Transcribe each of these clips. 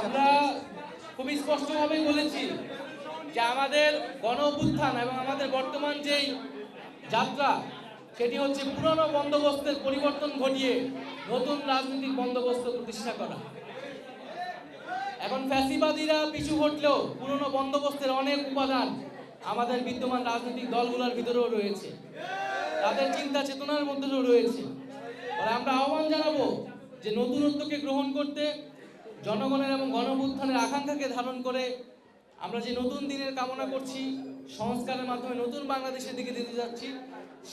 আমরা খুবই স্পষ্টভাবেই বলেছি যে আমাদের গণ অভ্যুত্থান এবং আমাদের বর্তমান যেই যাত্রা, সেটি হচ্ছে পুরনো বন্দোবস্তের পরিবর্তন ঘটিয়ে নতুন রাজনৈতিক বন্দোবস্ত প্রতিষ্ঠা করা। এখন ফ্যাসিবাদীরা পিছু ঘটলেও পুরনো বন্দোবস্তের অনেক উপাদান আমাদের বিদ্যমান রাজনৈতিক দলগুলোর ভিতরেও রয়েছে। তাদের চিন্তা চেতনার মধ্যেও রয়েছে। আমরা আহ্বান জানাব যে নতুনত্বকে গ্রহণ করতে জনগণের এবং গণবুত্থানের আকাঙ্ক্ষাকে ধারণ করে আমরা যে নতুন দিনের কামনা করছি, সংস্কারের মাধ্যমে নতুন বাংলাদেশের দিকে দিতে যাচ্ছি,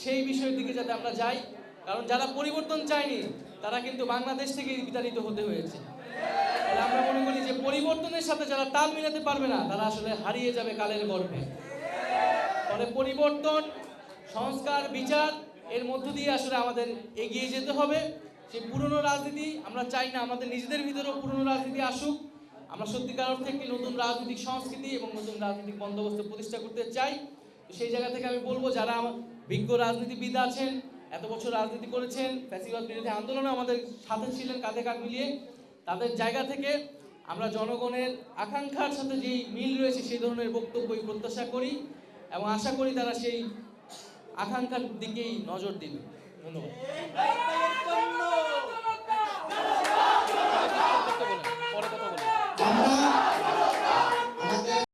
সেই বিষয়ের দিকে যাতে আমরা যাই। কারণ যারা পরিবর্তন চায়নি, তারা কিন্তু বাংলাদেশ থেকে বিতাড়িত হতে হয়েছে। আমরা মনে করি যে পরিবর্তনের সাথে যারা তাল মিলাতে পারবে না, তারা আসলে হারিয়ে যাবে কালের গর্ভে ফলে পরিবর্তন, সংস্কার, বিচার, এর মধ্য দিয়ে আসলে আমাদের এগিয়ে যেতে হবে। সেই পুরনো রাজনীতি আমরা চাই না, আমাদের নিজেদের ভিতরেও পুরনো রাজনীতি আসুক। আমরা সত্যিকার অর্থে একটি নতুন রাজনৈতিক সংস্কৃতি এবং নতুন রাজনৈতিক বন্দোবস্ত প্রতিষ্ঠা করতে চাই। সেই জায়গা থেকে আমি বলব, যারা আমার বিজ্ঞ রাজনীতিবিদ আছেন, এত বছর রাজনীতি করেছেন, ফ্যাসিবাদ বিরোধী আন্দোলনে আমাদের সাথে ছিলেন কাঁধে কাঁধ মিলিয়ে, তাদের জায়গা থেকে আমরা জনগণের আকাঙ্ক্ষার সাথে যেই মিল রয়েছে সেই ধরনের বক্তব্যই প্রত্যাশা করি এবং আশা করি তারা সেই আকাঙ্ক্ষার দিকেই নজর দিবে। ধন্যবাদ।